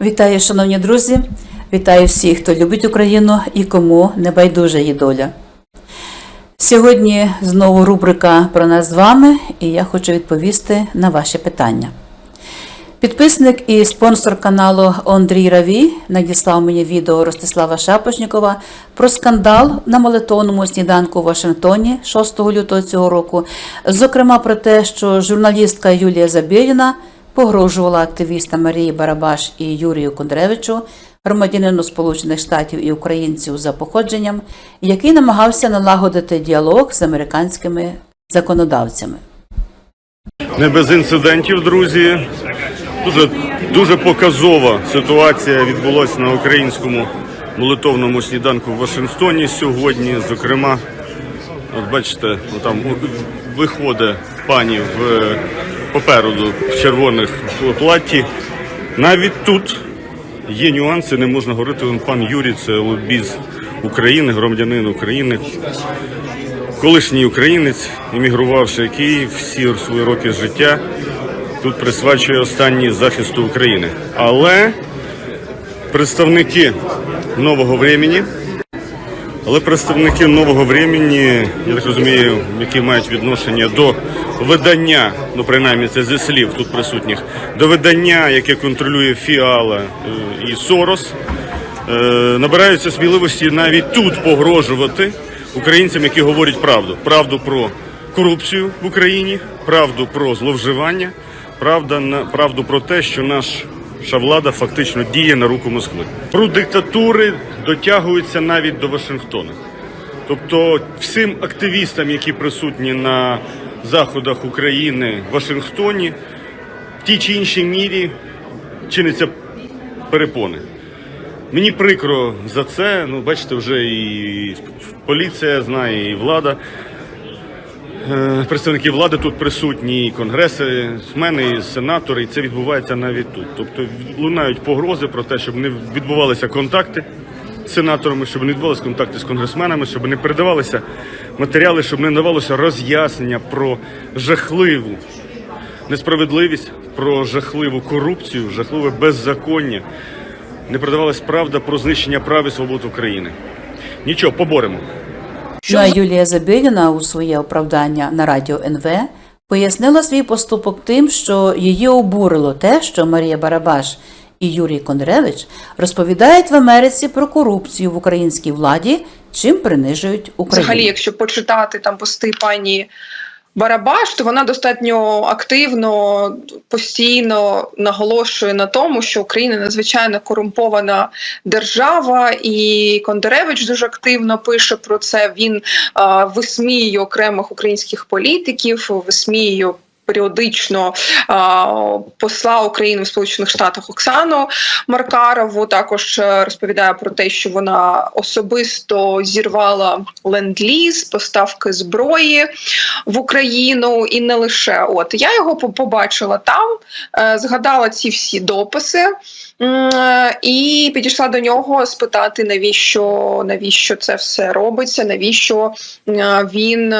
Вітаю, шановні друзі! Вітаю всіх, хто любить Україну і кому не байдужа її доля. Сьогодні знову рубрика про нас з вами, і я хочу відповісти на ваші питання. Підписник і спонсор каналу Андрій Раві надіслав мені відео Ростислава Шапошнікова про скандал на молитовному сніданку у Вашингтоні 6 лютого цього року. Зокрема, про те, що журналістка Юлія Забєліна погрожувала активістам Марії Барабаш і Юрію Кондревичу, громадянину Сполучених Штатів і українців за походженням, який намагався налагодити діалог з американськими законодавцями. Не без інцидентів, друзі. Дуже, дуже показова ситуація відбулася на українському молитовному сніданку в Вашингтоні сьогодні. Зокрема, от бачите, ну, там виходить пані в попереду в червоних платі. Навіть тут є нюанси, не можна говорити. Вон Пан Юрій, це лобіз України, громадянин України, колишній українець, іммігрувавши, який всі свої роки життя тут присвячує останній захисту України. Але представники нового времени, але представники нового времени, я так розумію, які мають відношення до видання, ну принаймні це зі слів тут присутніх, до видання, яке контролює Фіала е, і Сорос, е, набираються сміливості навіть тут погрожувати українцям, які говорять правду. Правду про корупцію в Україні, правду про зловживання, правда на правду про те, що наша влада фактично діє на руку Москви. Про диктатури дотягуються навіть до Вашингтона. Тобто всім активістам, які присутні на заходах України в Вашингтоні, в тій чи іншій мірі чиниться перепони. Мені прикро за це. Ну, бачите, вже і поліція знає, і влада. Е, Представники влади тут присутні, і конгресмени, і сенатори, і це відбувається навіть тут. Тобто лунають погрози про те, щоб не відбувалися контакти сенаторами, щоб не відбувалися контакти з конгресменами, щоб не передавалися матеріали, щоб не давалося роз'яснення про жахливу несправедливість, про жахливу корупцію, жахливе беззаконня. Не передавалась правда про знищення прав і свобод України. Нічого, поборемо. Ну, Юлія Забєліна у своє оправдання на радіо НВ пояснила свій поступок тим, що її обурило те, що Марія Барабаш і Юрій Кондревич розповідають в Америці про корупцію в українській владі, чим принижують Україну. Взагалі, якщо почитати там пости пані Барабаш, то вона достатньо активно, постійно наголошує на тому, що Україна надзвичайно корумпована держава, і Кондеревич дуже активно пише про це. Він а, висміює окремих українських політиків, висміює. Періодично посла України в Сполучених Штатах Оксану Маркарову також е, розповідає про те, що вона особисто зірвала ленд-ліз, поставки зброї в Україну, і не лише от я його побачила там, е, згадала ці всі дописи. І підійшла до нього спитати, навіщо навіщо це все робиться, навіщо е, він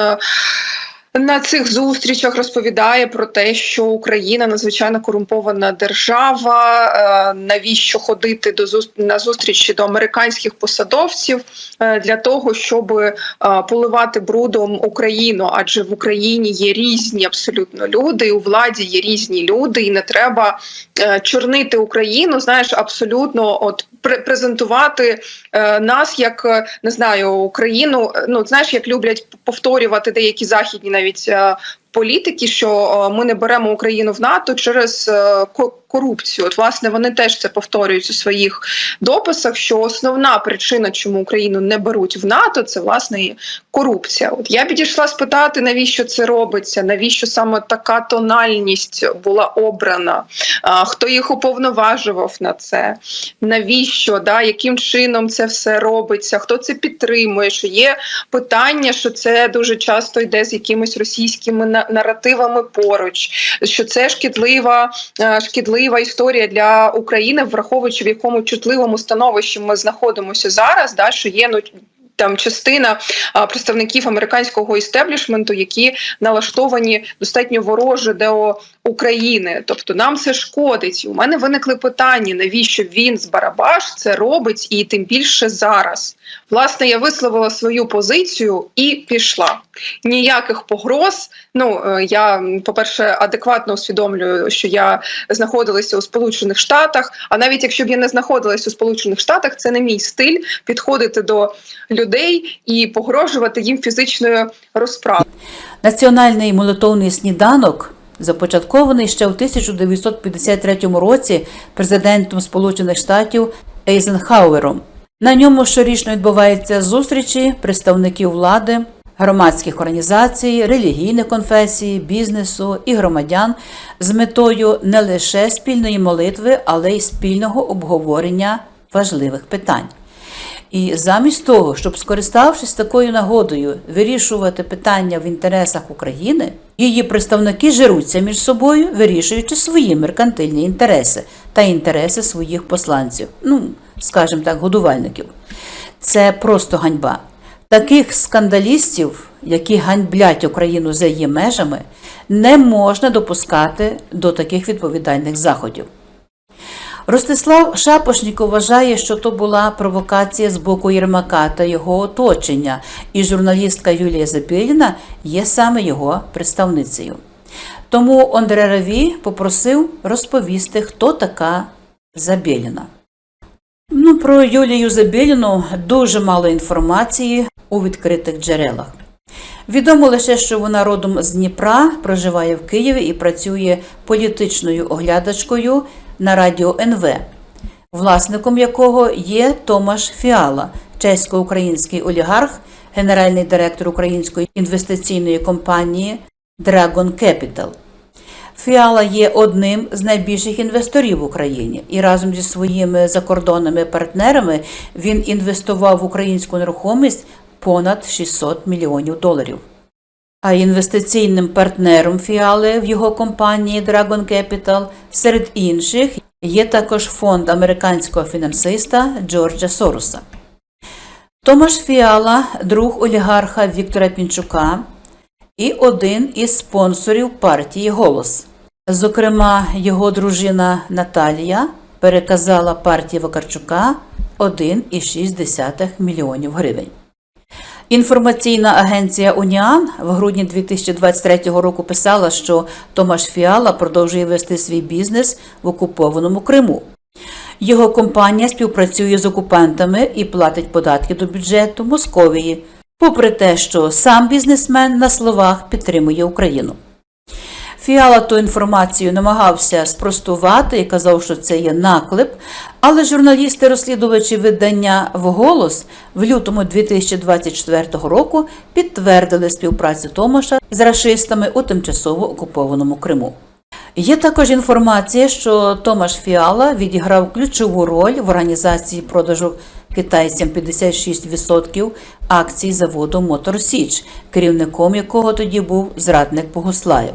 на цих зустрічах розповідає про те, що Україна надзвичайно корумпована держава. е, Навіщо ходити до на зустрічі до американських посадовців е, для того, щоб е, поливати брудом Україну? Адже в Україні є різні абсолютно люди, і у владі є різні люди, і не треба чорнити Україну. Знаєш, абсолютно от пре- презентувати нас як не знаю Україну. Ну знаєш, як люблять повторювати деякі західні навіть навіть політики, що е, ми не беремо Україну в НАТО через е, корупцію. От власне вони теж це повторюють у своїх дописах. Що основна причина, чому Україну не беруть в НАТО, це власне корупція. От я підійшла спитати, навіщо це робиться, навіщо саме така тональність була обрана, хто їх уповноважував на це, навіщо, да, яким чином це все робиться, хто це підтримує, що є питання, що це дуже часто йде з якимись російськими наративами поруч, що це шкідлива, е, шкідлива історія для України, враховуючи в якому чутливому становищі ми знаходимося зараз, да, що є ну. Там частина а, представників американського істеблішменту, які налаштовані достатньо вороже до України, тобто нам це шкодить. У мене виникли питання, навіщо він з Барабаш це робить, і тим більше зараз. Власне, я висловила свою позицію і пішла. Ніяких погроз. Ну е, я, по-перше, адекватно усвідомлюю, що я знаходилася у Сполучених Штатах. А навіть якщо б я не знаходилася у Сполучених Штатах, це не мій стиль підходити до людей і погрожувати їм фізичною розправою. Національний молитовний сніданок започаткований ще у 1953 році президентом Сполучених Штатів Ейзенхауером. На ньому щорічно відбуваються зустрічі представників влади, громадських організацій, релігійних конфесій, бізнесу і громадян з метою не лише спільної молитви, але й спільного обговорення важливих питань. І замість того, щоб, скориставшись такою нагодою, вирішувати питання в інтересах України, її представники жируться між собою, вирішуючи свої меркантильні інтереси та інтереси своїх посланців, ну, скажімо так, годувальників. Це просто ганьба. Таких скандалістів, які ганьблять Україну за її межами, не можна допускати до таких відповідальних заходів. Ростислав Шапошніков вважає, що то була провокація з боку Єрмака та його оточення, і журналістка Юлія Забєліна є саме його представницею. Тому Ондре Раві попросив розповісти, хто така Забєліна. Ну, про Юлію Забєліну дуже мало інформації у відкритих джерелах. Відомо лише, що вона родом з Дніпра, проживає в Києві і працює політичною оглядачкою на радіо НВ, власником якого є Томаш Фіала, чесько-український олігарх, генеральний директор української інвестиційної компанії Dragon Capital. Фіала є одним з найбільших інвесторів в Україні, і разом зі своїми закордонними партнерами він інвестував в українську нерухомість понад 600 мільйонів доларів. А інвестиційним партнером фіали в його компанії Dragon Capital серед інших є також фонд американського фінансиста Джорджа Сороса. Томаш Фіала, друг олігарха Віктора Пінчука і один із спонсорів партії Голос. Зокрема, його дружина Наталія переказала партії Вакарчука 1,6 мільйонів гривень. Інформаційна агенція Уніан в грудні 2023 року писала, що Томаш Фіала продовжує вести свій бізнес в окупованому Криму. Його компанія співпрацює з окупантами і платить податки до бюджету Московії, попри те, що сам бізнесмен на словах підтримує Україну. Фіала ту інформацію намагався спростувати і казав, що це є наклеп, але журналісти-розслідувачі видання «Вголос» в лютому 2024 року підтвердили співпрацю Томаша з рашистами у тимчасово окупованому Криму. Є також інформація, що Томаш Фіала відіграв ключову роль в організації продажу китайцям 56% акцій заводу Мотор Січ, керівником якого тоді був зрадник Богуслаєв.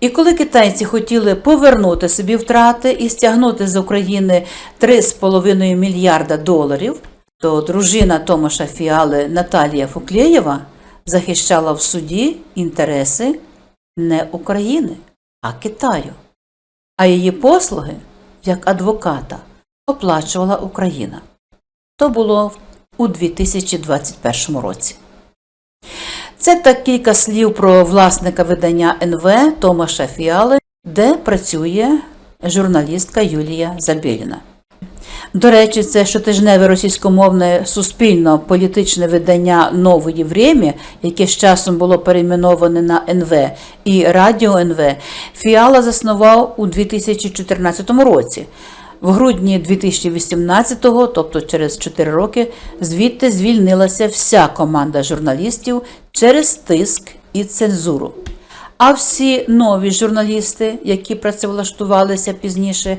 І коли китайці хотіли повернути собі втрати і стягнути з України 3,5 мільярда доларів, то дружина Томаша Фіали Наталія Фуклєєва захищала в суді інтереси не України, а Китаю. А її послуги, як адвоката, оплачувала Україна. То було у 2021 році. Це так кілька слів про власника видання НВ Томаша Фіали, де працює журналістка Юлія Забєліна. До речі, це щотижневе російськомовне суспільно-політичне видання Нової Врем'я, яке з часом було перейменоване на НВ і Радіо НВ, Фіала заснував у 2014 році. В грудні 2018-го, тобто через 4 роки, звідти звільнилася вся команда журналістів через тиск і цензуру. А всі нові журналісти, які працевлаштувалися пізніше,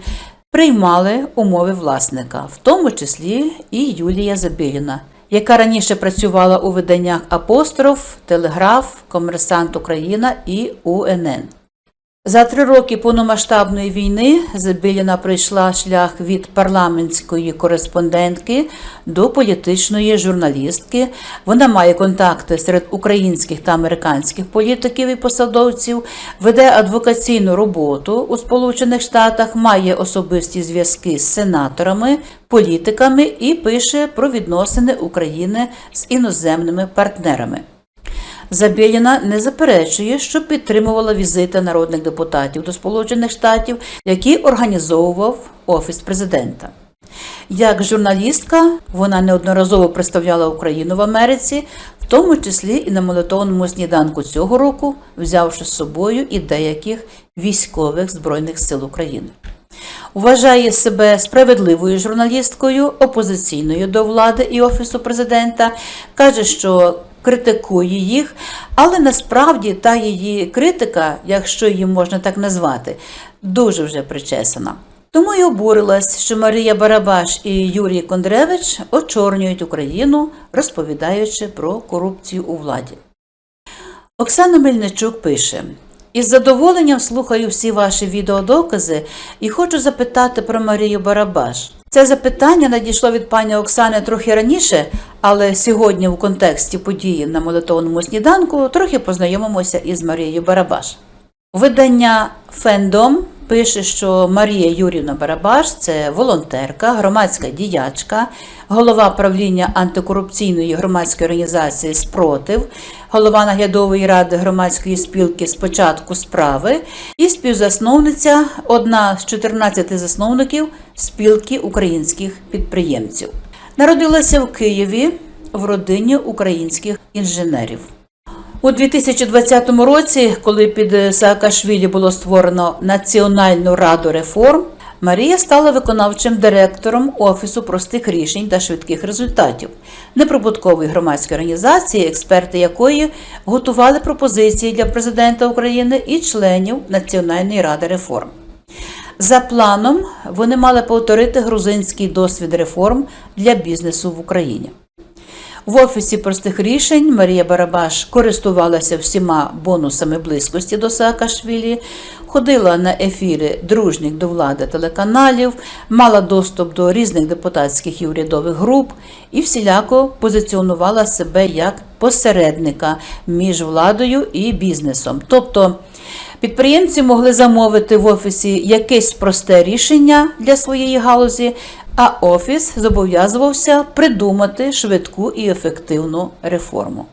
приймали умови власника, в тому числі і Юлія Забіліна, яка раніше працювала у виданнях Апостроф, Телеграф, Комерсант Україна і УНН. За три роки повномасштабної війни Забіліна пройшла шлях від парламентської кореспондентки до політичної журналістки. Вона має контакти серед українських та американських політиків і посадовців, веде адвокаційну роботу у Сполучених Штатах, має особисті зв'язки з сенаторами, політиками і пише про відносини України з іноземними партнерами. Забєліна не заперечує, що підтримувала візити народних депутатів до Сполучених Штатів, які організовував Офіс президента. Як журналістка вона неодноразово представляла Україну в Америці, в тому числі і на молитовному сніданку цього року, взявши з собою і деяких військових Збройних сил України. Вважає себе справедливою журналісткою, опозиційною до влади і офісу президента, каже, що критикує їх, але насправді та її критика, якщо її можна так назвати, дуже вже причесана. Тому й обурилась, що Марія Барабаш і Юрій Кондревич очорнюють Україну, розповідаючи про корупцію у владі. Оксана Мельничук пише: із задоволенням слухаю всі ваші відеодокази і хочу запитати про Марію Барабаш. Це запитання надійшло від пані Оксани трохи раніше, але сьогодні в контексті події на молитовному сніданку трохи познайомимося із Марією Барабаш. Видання Фендом пише, що Марія Юрівна Барабаш це волонтерка, громадська діячка, голова правління антикорупційної громадської організації Спротив, голова наглядової ради громадської спілки Спочатку справи і співзасновниця, одна з 14 засновників спілки українських підприємців. Народилася в Києві в родині українських інженерів. У 2020 році, коли під Саакашвілі було створено Національну раду реформ, Марія стала виконавчим директором Офісу простих рішень та швидких результатів, неприбуткової громадської організації, експерти якої готували пропозиції для президента України і членів Національної ради реформ. За планом, вони мали повторити грузинський досвід реформ для бізнесу в Україні. В офісі простих рішень Марія Барабаш користувалася всіма бонусами близькості до Саакашвілі, ходила на ефіри дружніх до влади телеканалів, мала доступ до різних депутатських і урядових груп і всіляко позиціонувала себе як посередника між владою і бізнесом. Тобто Підприємці могли замовити в офісі якесь просте рішення для своєї галузі, а офіс зобов'язувався придумати швидку і ефективну реформу.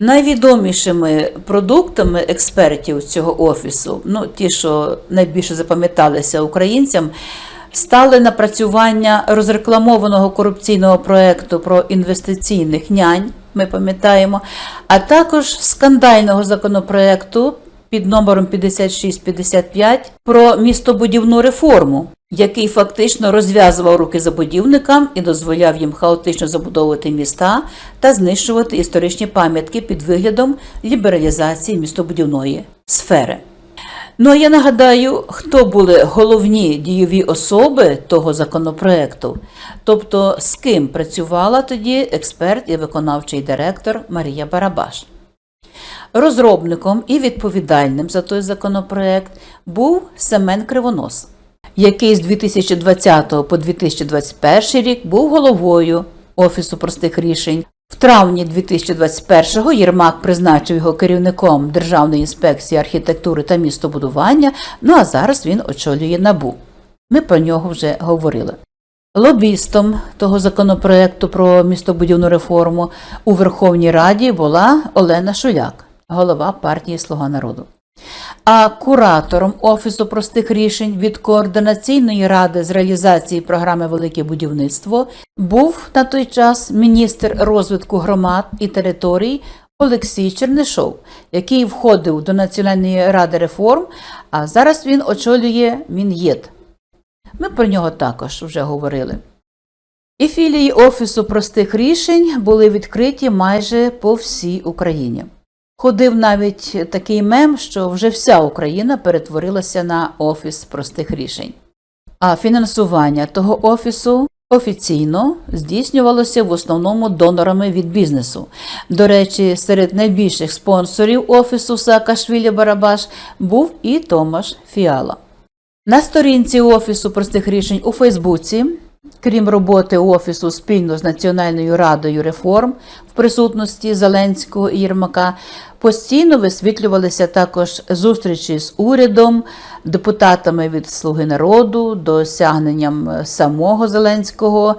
Найвідомішими продуктами експертів цього офісу, ну ті, що найбільше запам'яталися українцям, стали напрацювання розрекламованого корупційного проекту про інвестиційних нянь. Ми пам'ятаємо, а також скандального законопроекту під номером 5655 про містобудівну реформу, який фактично розв'язував руки забудівникам і дозволяв їм хаотично забудовувати міста та знищувати історичні пам'ятки під виглядом лібералізації містобудівної сфери. Ну а я нагадаю, хто були головні дійові особи того законопроекту, тобто з ким працювала тоді експерт і виконавчий директор Марія Барабаш. Розробником і відповідальним за той законопроект був Семен Кривонос, який з 2020 по 2021 рік був головою Офісу простих рішень. В травні 2021-го Єрмак призначив його керівником Державної інспекції архітектури та містобудування. Ну а зараз він очолює набу. Ми про нього вже говорили. Лобістом того законопроекту про містобудівну реформу у Верховній Раді була Олена Шуляк, голова партії Слуга народу. А куратором Офісу простих рішень від Координаційної ради з реалізації програми Велике будівництво був на той час міністр розвитку громад і територій Олексій Чернишов, який входив до Національної ради реформ, а зараз він очолює Мін'єд. Ми про нього також вже говорили. І філії Офісу простих рішень були відкриті майже по всій Україні. Ходив навіть такий мем, що вже вся Україна перетворилася на Офіс простих рішень. А фінансування того офісу офіційно здійснювалося в основному донорами від бізнесу. До речі, серед найбільших спонсорів офісу Саакашвілі Барабаш був і Томаш Фіала. На сторінці офісу простих рішень у Фейсбуці, крім роботи офісу спільно з Національною радою реформ в присутності Зеленського і Єрмака, постійно висвітлювалися також зустрічі з урядом, депутатами від Слуги народу, досягненням самого Зеленського,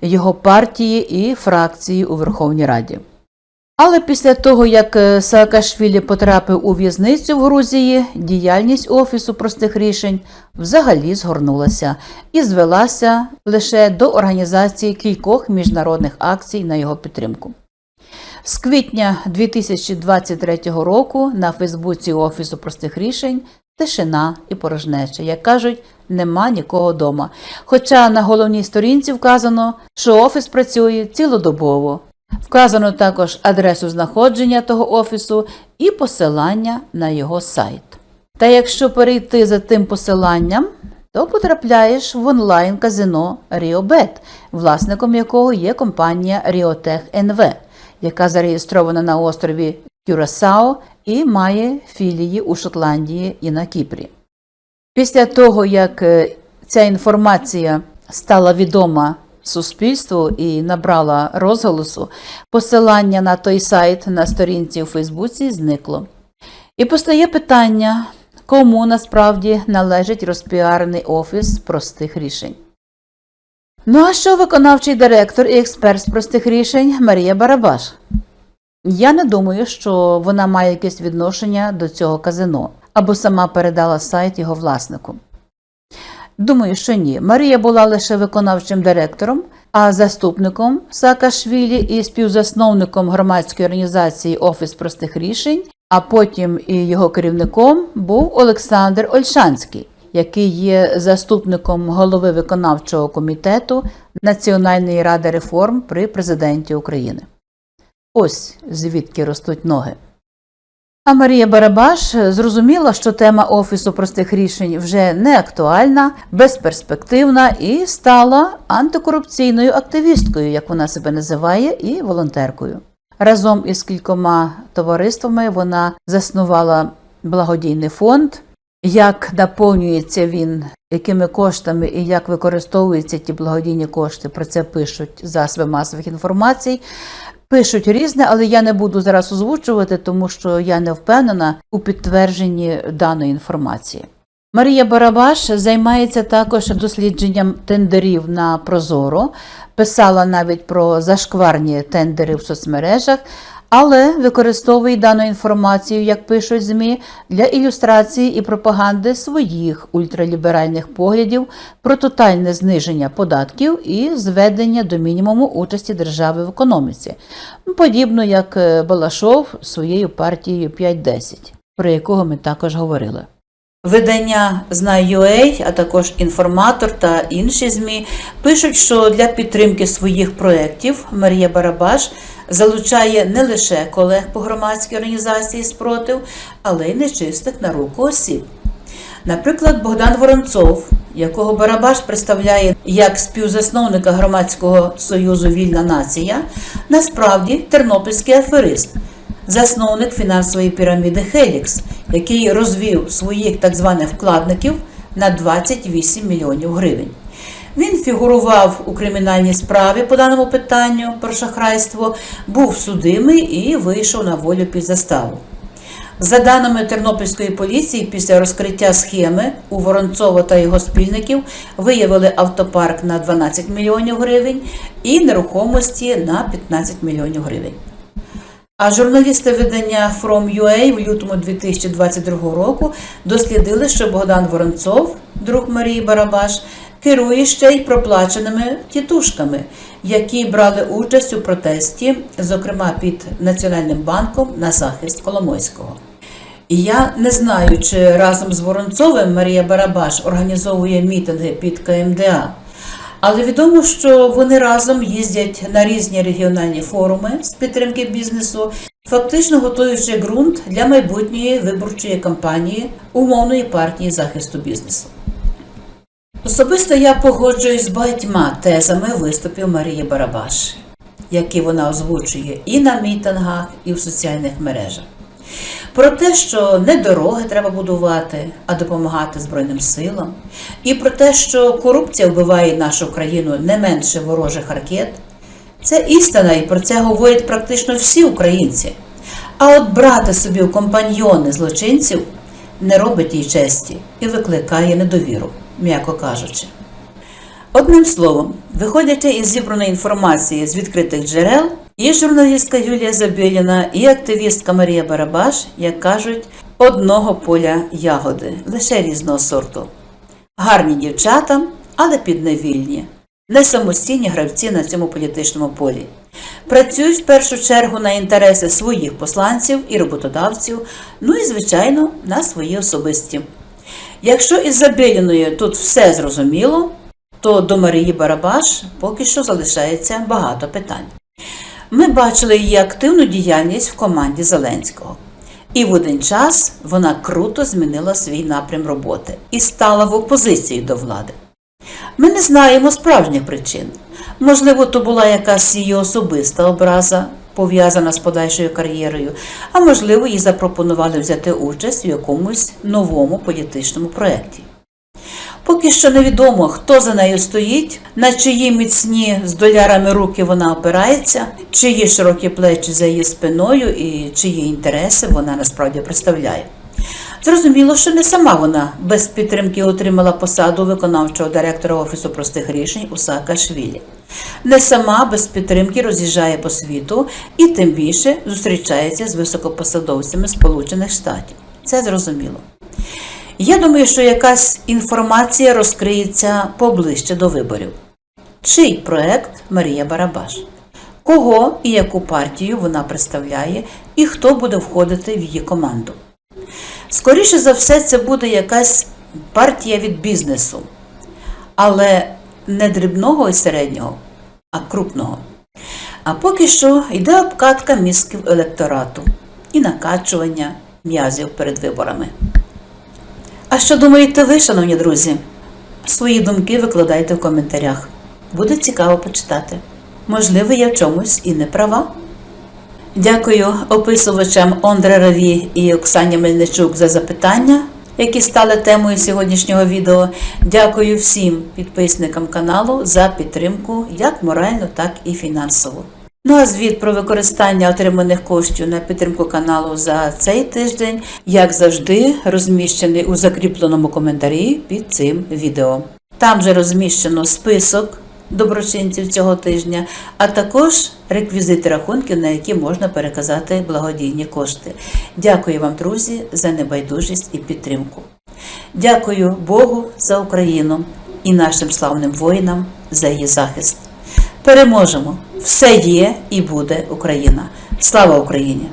його партії і фракції у Верховній Раді. Але після того, як е, Саакашвілі потрапив у в'язницю в Грузії, діяльність Офісу простих рішень взагалі згорнулася і звелася лише до організації кількох міжнародних акцій на його підтримку. З квітня 2023 року на Фейсбуці Офісу простих рішень тишина і порожнеча. Як кажуть, нема нікого вдома. Хоча на головній сторінці вказано, що офіс працює цілодобово. Вказано також адресу знаходження того офісу і посилання на його сайт. Та якщо перейти за тим посиланням, то потрапляєш в онлайн-казино Ріобет, власником якого є компанія Ріотех НВ, яка зареєстрована на острові Кюрасао і має філії у Шотландії і на Кіпрі. Після того, як е, ця інформація стала відома суспільству і набрала розголосу, посилання на той сайт на сторінці у Фейсбуці зникло. І постає питання, кому насправді належить розпіарений офіс простих рішень. Ну а що виконавчий директор і експерт з простих рішень Марія Барабаш? Я не думаю, що вона має якесь відношення до цього казино або сама передала сайт його власнику. Думаю, що ні. Марія була лише виконавчим директором, а заступником Саакашвілі і співзасновником громадської організації Офіс простих рішень, а потім і його керівником був Олександр Ольшанський, який є заступником голови виконавчого комітету Національної ради реформ при президенті України. Ось звідки ростуть ноги. А Марія Барабаш зрозуміла, що тема Офісу простих рішень вже не актуальна, безперспективна і стала антикорупційною активісткою, як вона себе називає, і волонтеркою. Разом із кількома товариствами вона заснувала благодійний фонд. Як наповнюється він, якими коштами і як використовуються ті благодійні кошти, про це пишуть засоби масових інформацій. Пишуть різне, але я не буду зараз озвучувати, тому що я не впевнена у підтвердженні даної інформації. Марія Барабаш займається також дослідженням тендерів на Прозоро, писала навіть про зашкварні тендери в соцмережах, але використовує дану інформацію, як пишуть ЗМІ, для ілюстрації і пропаганди своїх ультраліберальних поглядів про тотальне зниження податків і зведення до мінімуму участі держави в економіці, подібно як е, Балашов своєю партією 5-10, про якого ми також говорили. Видання Знай.UA, а також інформатор та інші ЗМІ пишуть, що для підтримки своїх проєктів Марія Барабаш залучає не лише колег по громадській організації спротив, але й нечистих на руку осіб. Наприклад, Богдан Воронцов, якого Барабаш представляє як співзасновника громадського союзу Вільна нація, насправді тернопільський аферист, засновник фінансової піраміди Хелікс, який розвів своїх так званих вкладників на 28 мільйонів гривень. Він фігурував у кримінальній справі по даному питанню про шахрайство, був судимий і вийшов на волю під заставу. За даними Тернопільської поліції, після розкриття схеми у Воронцова та його спільників виявили автопарк на 12 мільйонів гривень і нерухомості на 15 мільйонів гривень. А журналісти видання From.ua в лютому 2022 року дослідили, що Богдан Воронцов, друг Марії Барабаш, керує ще й проплаченими тітушками, які брали участь у протесті, зокрема під Національним банком на захист Коломойського. Я не знаю, чи разом з Воронцовим Марія Барабаш організовує мітинги під КМДА. Але відомо, що вони разом їздять на різні регіональні форуми з підтримки бізнесу, фактично готуючи ґрунт для майбутньої виборчої кампанії умовної партії захисту бізнесу. Особисто я погоджуюсь з багатьма тезами виступів Марії Барабаш, які вона озвучує і на мітингах, і в соціальних мережах. Про те, що не дороги треба будувати, а допомагати Збройним силам, і про те, що корупція вбиває нашу країну не менше ворожих ракет, це істина, і про це говорять практично всі українці. А от брати собі в компаньйони злочинців не робить їй честі і викликає недовіру, м'яко кажучи. Одним словом, виходячи із зібраної інформації з відкритих джерел, і журналістка Юлія Забєліна, і активістка Марія Барабаш, як кажуть, одного поля ягоди, лише різного сорту. Гарні дівчата, але підневільні, не самостійні гравці на цьому політичному полі. Працюють в першу чергу на інтереси своїх посланців і роботодавців, ну і, звичайно, на свої особисті. Якщо із Забєліною тут все зрозуміло, то до Марії Барабаш поки що залишається багато питань. Ми бачили її активну діяльність в команді Зеленського. І в один час вона круто змінила свій напрям роботи і стала в опозиції до влади. Ми не знаємо справжніх причин. Можливо, то була якась її особиста образа, пов'язана з подальшою кар'єрою, а можливо, їй запропонували взяти участь в якомусь новому політичному проєкті. Поки що невідомо, хто за нею стоїть, на чиї міцні з долярами руки вона опирається, чиї широкі плечі за її спиною і чиї інтереси вона насправді представляє. Зрозуміло, що не сама вона без підтримки отримала посаду виконавчого директора Офісу простих рішень у Саакашвілі. Не сама без підтримки роз'їжджає по світу і тим більше зустрічається з високопосадовцями Сполучених Штатів. Це зрозуміло. Я думаю, що якась інформація розкриється поближче до виборів. Чий проект Марія Барабаш? Кого і яку партію вона представляє, і хто буде входити в її команду? Скоріше за все, це буде якась партія від бізнесу, але не дрібного і середнього, а крупного. А поки що йде обкатка мізків електорату і накачування м'язів перед виборами. А що думаєте ви, шановні друзі? Свої думки викладайте в коментарях. Буде цікаво почитати. Можливо, я в чомусь і не права. Дякую описувачам Ондре Раві і Оксані Мельничук за запитання, які стали темою сьогоднішнього відео. Дякую всім підписникам каналу за підтримку як моральну, так і фінансову. Ну а звіт про використання отриманих коштів на підтримку каналу за цей тиждень, як завжди, розміщений у закріпленому коментарі під цим відео. Там же розміщено список доброчинців цього тижня, а також реквізити рахунків, на які можна переказати благодійні кошти. Дякую вам, друзі, за небайдужість і підтримку. Дякую Богу за Україну і нашим славним воїнам за її захист. Переможемо! Все є і буде Україна. Слава Україні!